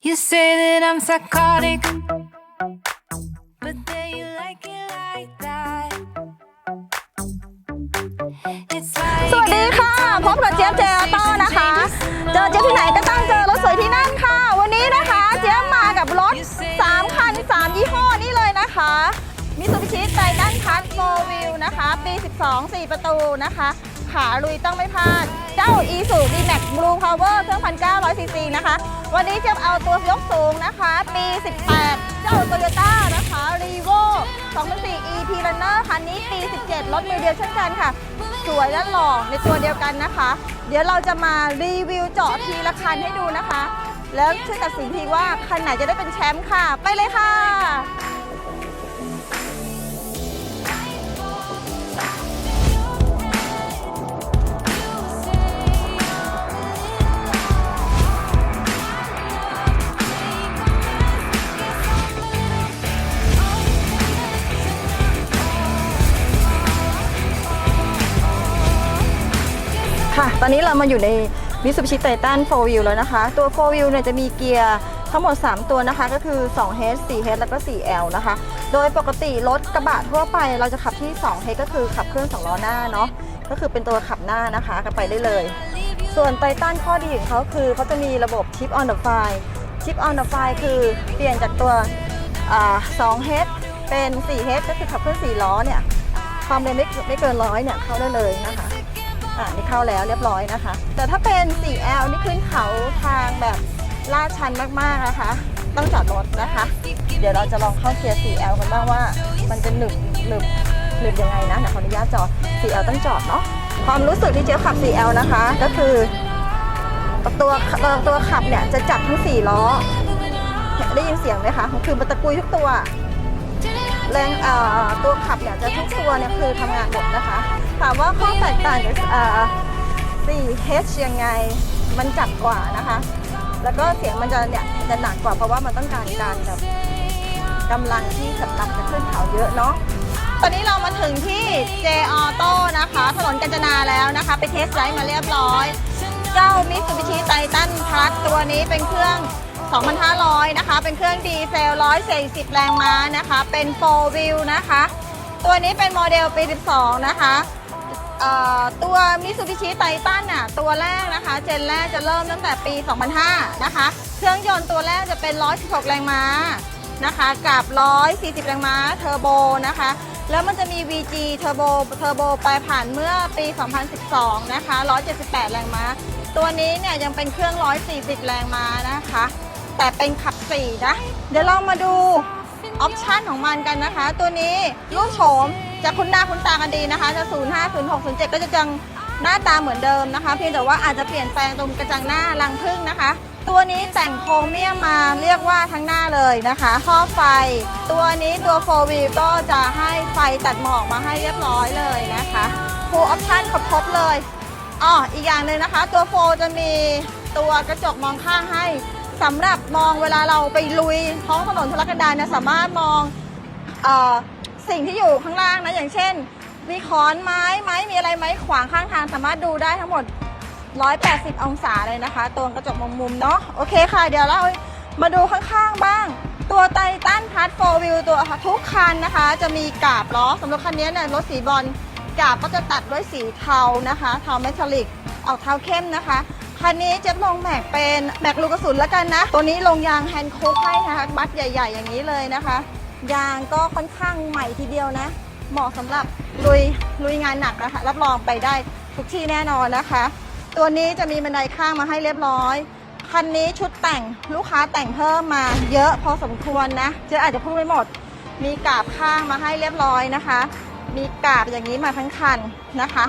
You say that I'm psychotic, but then you like it like that. It's like สวัสดีค่ะ พบกับเจี๊ยบเจอโต้นะคะ เจอเจี๊ยบที่ไหนก็ต้องเจอรถสวยที่นั่นค่ะ วันนี้นะคะเจี๊ยบมากับรถ 3 คัน 3 ยี่ห้อนี่เลยนะคะมิซูบิชิไททันพัทโฟวิวนะคะ ปี 12 4 ประตูนะคะ ขาลุยต้องไม่พลาด เจ้า e s u d m a x Blue Power เครื่อง1,900ซีซีนะคะ วันนี้เจี๊ยบเอาตัวยกสูงนะคะ ปี 18 เจ้า Toyota นะคะ r e v o 2004 EP Runner คันนี้ปี 17 รถมือเดียวเช่นกันค่ะ สวยและหล่อในตัวเดียวกันนะคะ เดี๋ยวเราจะมารีวิวเจาะทีละคันให้ดูนะคะ แล้วช่วยตัดสินทีว่าคันไหนจะได้เป็นแชมป์ค่ะ ไปเลยค่ะ มาอยู่ใน Mitsubishi Titan 4 Wheel แล้วนะคะ ตัว 4 Wheel เนี่ยจะมีเกียร์ทั้งหมด 3 ตัวนะคะ ก็คือ 2H 4H แล้วก็ 4L นะคะ โดยปกติรถกระบะทั่วไปเราจะขับที่ 2H ก็คือขับเครื่อง 2 ล้อหน้าเนาะก็คือเป็นตัวขับหน้านะคะก็ไปได้เลย ส่วนไททันข้อดีของเขาคือเขาจะมีระบบ Chip on the Fly Chip on the Fly คือเปลี่ยนจากตัว 2H เป็น 4H ก็คือขับเคลื่อน4ล้อเนี่ยความเร็วไม่ไม่เกินร้อยเนี่ยเข้าได้เลยนะคะ อ่านี่เข้าแล้วเรียบร้อยนะคะ แต่ถ้าเป็น 4L นี่ขึ้นเขาทางแบบลาดชันมากๆนะคะ ต้องจอดรถนะคะ เดี๋ยวเราจะลองเข้าเกียร์ 4L กันบ้างว่า มันจะหนึบหนึบหนึบยังไงนะเดี๋ยวขออนุญาตจอด 4L ต้องจอดเนาะความรู้สึกที่เจ๊ขับ 4L นะคะ ก็คือตัวตัวตัวขับเนี่ยจะจับทั้ง 4 ล้อ ได้ยินเสียงไหมคะ คือมันตะกุยทุกตัว แรงเอ่อตัวขับเนี่ยจะทุกตัวเนี่ยคือทำงานหมดนะคะ ถามว่าข้อแตกต่างจาก 4H ยังไงมันจัดกว่านะคะ แล้วก็เสียงมันจะเนี่ยจะหนักกว่าเพราะว่ามันต้องการการแบบกำลังที่สำหรับจะขึ้นเขาเยอะเนาะตอนนี้เรามาถึงที่ J Auto นะคะ ถนนกาญจนาแล้วนะคะ ไปเทสไดรฟ์มาเรียบร้อย เจ้า Mitsubishi Titan Plus ตัวนี้เป็นเครื่อง 2,500 นะคะ เป็นเครื่องดีเซล 140 แรงม้านะคะ เป็น4 wheel นะคะ ตัวนี้เป็นโมเดลปี 12 นะคะเอ่อตัว Mitsubishi Titan น่ะตัวแรกนะคะ เจนแรกจะเริ่มตั้งแต่ปี 2005 นะคะ เครื่องยนต์ตัวแรกจะเป็น 116 แรงม้านะคะ กับ 140 แรงม้าเทอร์โบนะคะ แล้วมันจะมี VG เทอร์โบเทอร์โบไปผ่านเมื่อปี 2012 นะคะ 178 แรงม้า ตัวนี้เนี่ยยังเป็นเครื่อง 140 แรงม้านะคะ แต่เป็นขับ4นะ เดี๋ยวเรามาดูออปชันของมันกันนะคะ ตัวนี้รูปโฉมจะคุ้นหน้าคุ้นตากันดีนะคะจะ 05 06 07 ก็จะจังหน้าตาเหมือนเดิมนะคะ เพียงแต่ว่าอาจจะเปลี่ยนแปลงตรงกระจังหน้ารังพึ่งนะคะ ตัวนี้แต่งโครเมียมมาเรียกว่าทั้งหน้าเลยนะคะข้อไฟ ตัวนี้ตัว4 w h e e l ก็จะให้ไฟตัดหมอกมาให้เรียบร้อยเลยนะคะ full option ครบเลยอ๋ออีกอย่างหนึ่งนะคะ ตัว4จะมีตัวกระจกมองข้างให้ สำหรับมองเวลาเราไปลุยท้องถนนทุรกันดารเนี่ยสามารถมองอสิ่งที่อยู่ข้างล่างนะอย่างเช่น มีขอนไม้ไม้มีอะไรไหมขวางข้างทางสามารถดูได้ทั้งหมด 180 องศาเลยนะคะ ตัวกระจกมองมุมเนาะโอเคค่ะ เดี๋ยวเรามาดูข้างๆบ้าง ตัวไททันพัทโฟวิวตัวทุกคันนะคะ จะมีกาบล้อสำหรับคันนี้เนี่ยรถสีบอลกาบก็จะตัดด้วยสีเทานะคะ เทาเมทัลลิกออกเทาเข้มนะคะ คันนี้เจะลงแม็กเป็นแม็กลูกกระสุนแล้วกันนะ ตัวนี้ลงยางแฮนด์โคกให้นะคะบัตใหญ่ ๆ อย่างนี้เลยนะคะ ยางก็ค่อนข้างใหม่ทีเดียวนะ เหมาะสำหรับลุยลุยงานหนักนะคะรับรองไปได้ทุกที่แน่นอนนะคะ ตัวนี้จะมีบันไดข้างมาให้เรียบร้อยคันนี้ชุดแต่งลูกค้าแต่งเพิ่มมาเยอะพอสมควรนะเจ๊อาจจะพูดไม่หมด มีกาบข้างมาให้เรียบร้อยนะคะ มีกาบอย่างนี้มาทั้งคันนะคะ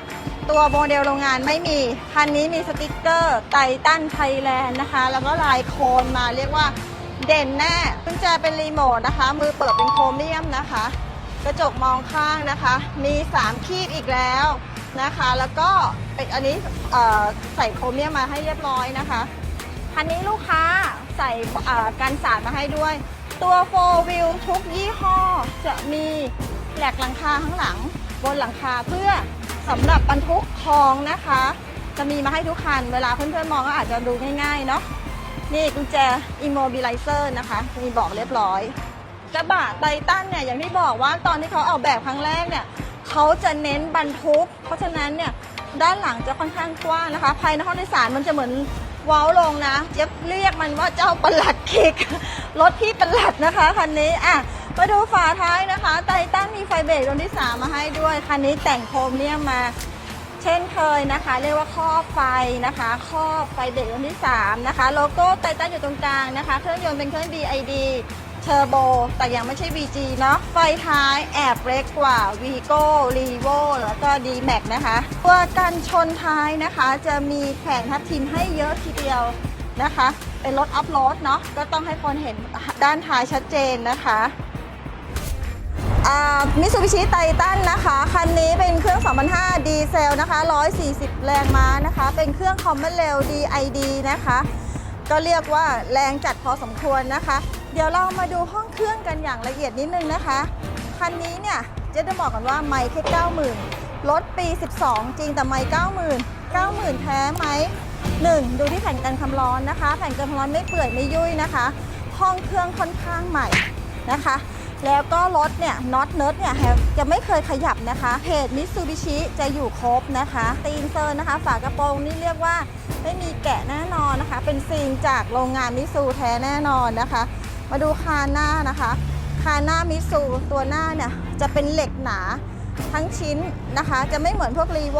ตัวโมเดลโรงงานไม่มี คันนี้มีสติกเกอร์ไททันไทยแลนด์นะคะ แล้วก็ลายโคนมาเรียกว่าเด่นแน่กุญแจเป็นรีโมทนะคะ มือเปิดเป็นโครเมียมนะคะ กระจกมองข้างนะคะ มี 3 คีบอีกแล้วนะคะ แล้วก็เป็นอันนี้ใส่โครเมียมมาให้เรียบร้อยนะคะ คันนี้ลูกค้าใส่กันสาดมาให้ด้วย ตัว4 wheel ทุกยี่ห้อจะมีแหลกหลังคาข้างหลังบนหลังคาเพื่อ สำหรับบรรทุกของนะคะ จะมีมาให้ทุกคัน เวลาเพื่อนๆมองก็อาจจะดูง่ายๆเนาะนี่กุญแจ immobilizer นะคะ มีบอกเรียบร้อยกระบะไททันเนี่ยอย่างที่บอกว่าตอนที่เขาออกแบบครั้งแรกเนี่ยเขาจะเน้นบรรทุก เพราะฉะนั้นเนี่ยด้านหลังจะค่อนข้างกว้างนะคะ ภายในห้องโดยสารมันจะเหมือนว้าลงนะเจ๊ยบเรียกมันว่าเจ้าประหลัดคิกรถพี่ประหลัดนะคะคันนี้อะ มาดูฝาท้ายนะคะ ไททันมีไฟเบรกดวงที่ 3 มาให้ด้วย คันนี้แต่งโครเมียมมา เช่นเคยนะคะ เรียกว่าครอบไฟนะคะ ครอบไฟเบรกดวงที่ 3 นะคะ โลโก้ไททันอยู่ตรงกลางนะคะ เครื่องยนต์เป็นเครื่อง DID เทอร์โบ แต่ยังไม่ใช่ VG เนาะ ไฟท้ายแอบเล็กกว่า Vigo r e v o แล้วก็ D-Max นะคะ ตัวกันชนท้ายนะคะ จะมีแผงทับทิมให้เยอะทีเดียวนะคะ เป็นรถอัพโหลดเนาะ ก็ต้องให้คนเห็นด้านท้ายชัดเจนนะคะ มิสูบิชิไททันนะคะ คันนี้เป็นเครื่อง2005ดีเซลนะคะ 140 แรงม้านะคะ เป็นเครื่องคอมเมอนเร็ว DID นะคะ ก็เรียกว่าแรงจัดพอสมควรนะคะ เดี๋ยวเรามาดูห้องเครื่องกันอย่างละเอียดนิดนึงนะคะ คันนี้เนี่ยจะได้บอกกันว่าไม่แค่ 90,000 รถปี 12 จริงแต่ไม่90,000 90,000 แท้ไหม 1. ดูที่แผ่นกันความร้อนนะคะ แผ่นกันความร้อนไม่เปื่อยไม่ยุ่ยนะคะ ห้องเครื่องค่อนข้างใหม่นะคะ แล้วก็รถเนี่ยน็อตเนิร์ดเนี่ยจะไม่เคยขยับนะคะเพจมิ t ซูบิชิจะอยู่ครบนะคะ ตีนเซอร์นะคะ ฝากระโปรงนี่เรียกว่าไม่มีแกะแน่นอนนะคะ เป็นซีนจากโรงงานมิซูแท้แน่นอนนะคะ มาดูคานหน้านะคะคานหน้ามิซูตัวหน้าเนี่ยจะเป็นเหล็กหนาทั้งชิ้นนะคะ จะไม่เหมือนพวกรีโว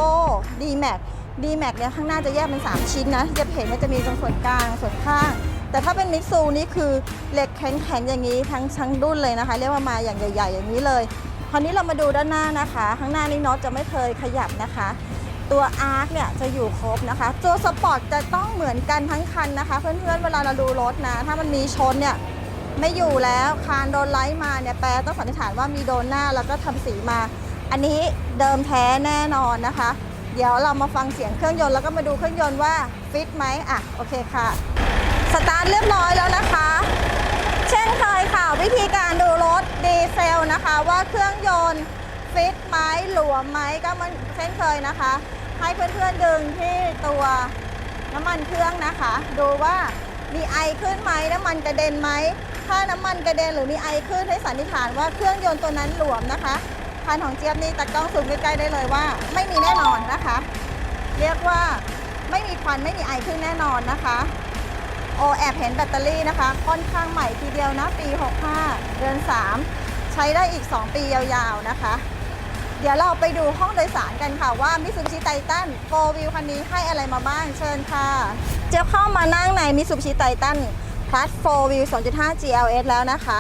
ดีแม็กดีแม็กเนี่ยข้างหน้าจะแยกเป็น 3 ชิ้นนะจะเห็นว่าจะมีตรงส่วนกลางส่วนข้าง แต่ถ้าเป็นมิกซูนี่คือเหล็กแข็งๆอย่างนี้ทั้งทั้งดุนเลยนะคะ เรียกว่ามาอย่างใหญ่ ๆ อย่างนี้เลย คราวนี้เรามาดูด้านหน้านะคะ ข้างหน้านี่น็อตจะไม่เคยขยับนะคะ ตัวอาร์คเนี่ยจะอยู่ครบนะคะ ตัวสปอร์ตจะต้องเหมือนกันทั้งคันนะคะ เพื่อนๆเวลาเราดูรถนะ ถ้ามันมีชนเนี่ยไม่อยู่แล้วคานโดนไลท์มาเนี่ยแปลต้องสันนิษฐานว่ามีโดนหน้าแล้วก็ทำสีมา อันนี้เดิมแท้แน่นอนนะคะ เดี๋ยวเรามาฟังเสียงเครื่องยนต์แล้วก็มาดูเครื่องยนต์ว่าฟิตไหมอะโอเคค่ะ สตาร์ทเรียบร้อยแล้วนะคะ เช่นเคยค่ะ วิธีการดูรถดีเซลนะคะ ว่าเครื่องยนต์ฟิตไหมหลวมไหมก็มันเช่นเคยนะคะ ให้เพื่อนๆดึงที่ตัวน้ำมันเครื่องนะคะ ดูว่ามีไอขึ้นไหมน้ำมันกระเด็นไหมถ้าน้ำมันกระเด็นหรือมีไอขึ้นให้สันนิษฐานว่าเครื่องยนต์ตัวนั้นหลวมนะคะคันของเจี๊ยบนี่ตะกล้องซูมใกล้ๆได้เลยว่า ไม่มีแน่นอนนะคะ เรียกว่าไม่มีควันไม่มีไอขึ้นแน่นอนนะคะ โอแอบเห็นแบตเตอรี่นะคะ ค่อนข้างใหม่ทีเดียวนะ ปี 65 เดือน 3 ใช้ได้อีก 2 ปียาวๆนะคะ เดี๋ยวเราไปดูห้องโดยสารกันค่ะว่ามิ t ูบิชิไททันโฟวิวคันนี้ให้อะไรมาบ้างเชิญค่ะ เจะเข้ามานั่งในมิ t ูบิชิไททันพลัสโฟวิว2.5 GLS แล้วนะคะ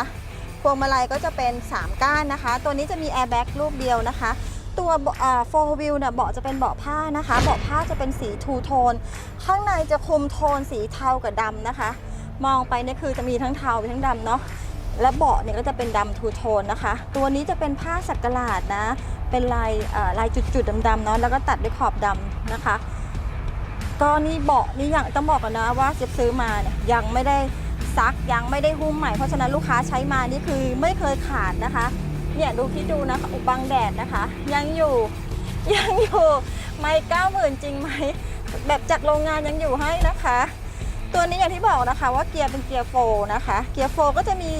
พวงมาลัยก็จะเป็น 3 ก้านนะคะ ตัวนี้จะมีแอร์แบ็กลูกเดียวนะคะ ตัวโฟวิวเนี่ยเบาะจะเป็นเบาะผ้านะคะ เบาะผ้าจะเป็นสีทูโทน ข้างในจะคุมโทนสีเทากับดำนะคะ มองไปเนี่ยคือจะมีทั้งเทาทั้งดำเนาะ และเบาะเนี่ยก็จะเป็นดำทูโทนนะคะ ตัวนี้จะเป็นผ้าสักหลาดนะ เป็นลายลายจุดๆดำๆเนาะ แล้วก็ตัดด้วยขอบดำนะคะ ก็นี่เบาะนี่อย่างต้องบอกกันนะว่าเจะซื้อมาเนี่ยยังไม่ได้ซักยังไม่ได้หุ้มใหม่ เพราะฉะนั้นลูกค้าใช้มานี่คือไม่เคยขาดนะคะ เนี่ยดูคิดดูนะคะอุบังแดดนะคะ ยังอยู่ยังอยู่ไม่เก้าหมื่นจริงไหมแบบจากโรงงานยังอยู่ให้นะคะ ตัวนี้อย่างที่บอกนะคะว่าเกียร์เป็นเกียร์โฟร์นะคะเกียร์โฟร์ก็จะมี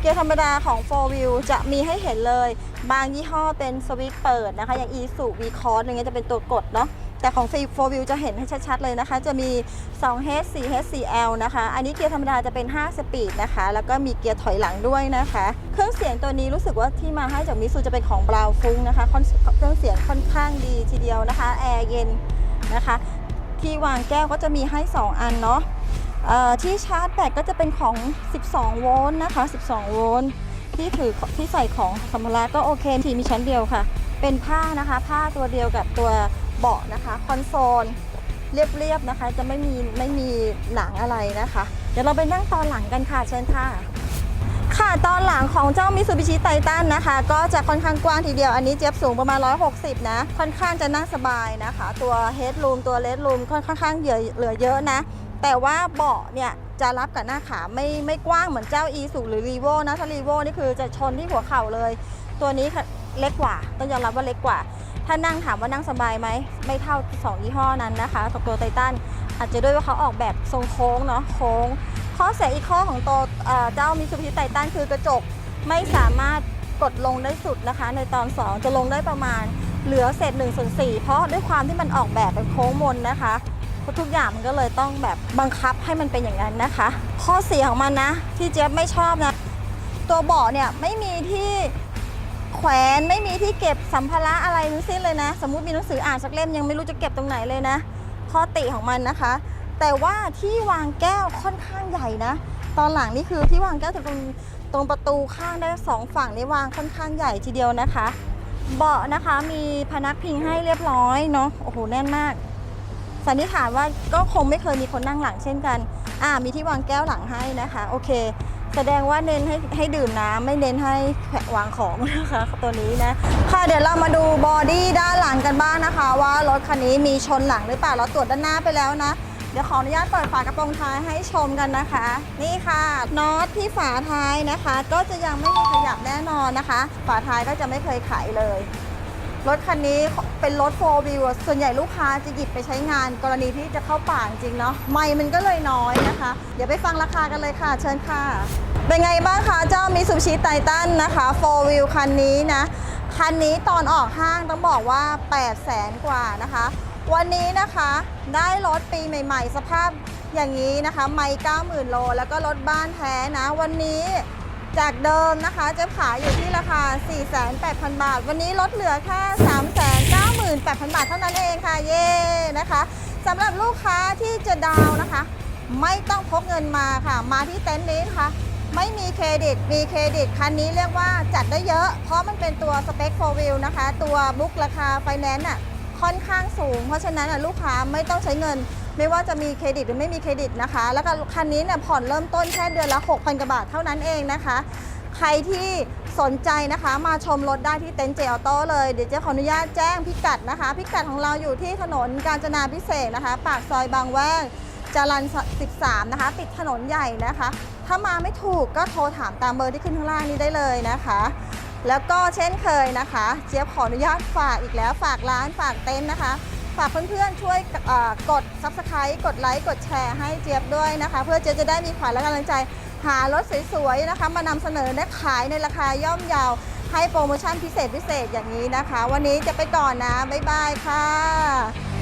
เกียร์ธรรมดาของ4 Wheel จะมีให้เห็นเลย บางยี่ห้อเป็นสวิตช์เปิดนะคะ อย่าง e s u v c o r s อะไรเงี้ยจะเป็นตัวกดเนาะ แต่ของ4 Wheel จะเห็นให้ชัดๆเลยนะคะ จะมี 2H 4H 4L นะคะ อันนี้เกียร์ธรรมดาจะเป็น 5 สปีดนะคะ แล้วก็มีเกียร์ถอยหลังด้วยนะคะ เครื่องเสียงตัวนี้รู้สึกว่าที่มาให้จากมิซูจะเป็นของบราวฟุ้งนะคะคเครื่องเสียงค่อนข้างดีทีเดียวนะคะ แอร์เย็นนะคะ ที่วางแก้วก็จะมีให้ 2 อันเนาะที่ชาร์จแบตก็จะเป็นของ 12 โวลต์นะคะ 12 โวลต์ที่ถือที่ใส่ของสัมภาระก็โอเค ทีมีชั้นเดียวค่ะ เป็นผ้านะคะ ผ้าตัวเดียวกับตัว เบาะนะคะ คอนโซลเรียบๆนะคะ จะไม่มีไม่มีหนังอะไรนะคะ เดี๋ยวเราไปนั่งตอนหลังกันค่ะเชิญค่ะค่ะตอนหลังของเจ้ามิ t ูบิชิไททันนะคะ ก็จะค่อนข้างกว้างทีเดียวอันนี้เจี๊ยบสูงประมาณ 160 นะ ค่อนข้างจะนั่งสบายนะคะ ตัวเฮด o ูมตัวเลด o ูมค่อนข้างเหลือเหลือเยอะนะ แต่ว่าเบาะเนี่ยจะรับกับหน้าขาไม่ไม่กว้างเหมือนเจ้า e สูหรือ r ีโวนะ ถ้า r ีโวนี่คือจะชนที่หัวเข่าเลย ตัวนี้เล็กกว่าต้องยอมรับว่าเล็กกว่า ถ้านั่งถามว่านั่งสบายไหม ไม่เท่า 2 ยี่ห้อนั้นนะคะกับตัวไททันอาจจะด้วยว่าเขาออกแบบทรงโค้งเนาะโค้ง ข้อเสียอีกข้อของตัวเจ้ามิ t ูบิชิไททันคือกระจกไม่สามารถกดลงได้สุดนะคะ ในตอน 2 จะลงได้ประมาณเหลือเศษ1ส่วน4เพราะด้วยความที่มันออกแบบเป็นโค้งมนนะคะทุกอย่างมันก็เลยต้องแบบบังคับให้มันเป็นอย่างนั้นนะคะ ข้อเสียของมันนะ ที่เจ๊ยบไม่ชอบนะ ตัวเบาะเนี่ยไม่มีที่ แขวนไม่มีที่เก็บสัมภาระอะไรทั้งสิ้นเลยนะ สมมุติมีหนังสืออ่านสักเล่มยังไม่รู้จะเก็บตรงไหนเลยนะ ข้อติของมันนะคะ แต่ว่าที่วางแก้วค่อนข้างใหญ่นะ ตอนหลังนี่คือที่วางแก้วตรงตรงประตูข้างได้สองฝั่งนี่วางค่อนข้างใหญ่ทีเดียวนะคะ เบาะนะคะมีพนักพิงให้เรียบร้อยเนาะโอ้โหแน่นมากสันนิษฐานว่าก็คงไม่เคยมีคนนั่งหลังเช่นกัน อ่ามีที่วางแก้วหลังให้นะคะ โอเค แสดงว่าเน้นให้ให้ดื่มน้ำไม่เน้นให้แขวะวางของนะคะตัวนี้นะค่ะเดี๋ยวเรามาดูบอดี้ด้านหลังกันบ้างนะคะ ว่ารถคันนี้มีชนหลังหรือเปล่าเราตรวจด้านหน้าไปแล้วนะ เดี๋ยวขออนุญาตเปิดฝากระโปรงท้ายให้ชมกันนะคะ นี่ค่ะน็อตที่ฝาท้ายนะคะ ก็จะยังไม่มีขยับแน่นอนนะคะ ฝาท้ายก็จะไม่เคยไขเลย รถคันนี้เป็นรถโฟล์วิวส่วนใหญ่ลูกค้าจะหยิบไปใช้งานกรณีที่จะเข้าป่าจริงเนาะไม่มันก็เลยน้อยนะคะ เดี๋ยวไปฟังราคากันเลยค่ะ เชิญค่ะ เป็นไงบ้างคะเจ้ามิสุชิไททันนะคะโฟล์วิวคันนี้นะ คันนี้ตอนออกห้างต้องบอกว่า 8 0 0แสนกว่านะคะ วันนี้นะคะได้รถปีใหม่ ๆ สภาพอย่างนี้นะคะ ไม่90,000 โล แล้วก็รถบ้านแท้นะ วันนี้ จากเดิมนะคะจะขายอยู่ที่ราคา 48,000 บาท วันนี้ลดเหลือแค่ 398,000 บาทเท่านั้นเองค่ะ เย้นะคะสำหรับลูกค้าที่จะดาวนะคะ ไม่ต้องพกเงินมาค่ะ มาที่เต็นท์นี้นะคะไม่มีเครดิต มีเครดิตคันนี้เรียกว่าจัดได้เยอะ เพราะมันเป็นตัวสเปค 4 wheel นะคะ ตัวบุ๊กราคาไฟแนนซ์อะค่อนข้างสูง เพราะฉะนั้นอะลูกค้าไม่ต้องใช้เงิน ไม่ว่าจะมีเครดิตหรือไม่มีเครดิตนะคะ แล้วก็คันนี้เนี่ยผ่อนเริ่มต้นแค่เดือนละ 6,000กว่าบาทเท่านั้นเองนะคะ ใครที่สนใจนะคะ มาชมรถได้ที่เต็นท์เจออโต้เลย เดี๋ยวจะขออนุญาตแจ้งพิกัดนะคะ พิกัดของเราอยู่ที่ถนนกาญจนาพิเศษนะคะ ปากซอยบางแวกจรัน13 นะคะ ติดถนนใหญ่นะคะ ถ้ามาไม่ถูกก็โทรถามตามเบอร์ที่ขึ้นข้างล่างนี้ได้เลยนะคะ แล้วก็เช่นเคยนะคะ เจี๊ยบขออนุญาตฝากอีกแล้วฝากร้านฝากเต็นท์นะคะ ฝากเพื่อนๆช่วยกด Subscribe กดไลค์กดแชร์ให้เจี๊ยบด้วยนะคะ เพื่อเจี๊ยบจะได้มีขวัญและกำลังใจ หารถสวยๆนะคะ มานำเสนอและขายในราคาย่อมเยาว ให้โปรโมชั่นพิเศษพิเศษอย่างนี้นะคะ วันนี้จะไปก่อนนะ บ๊ายบายค่ะ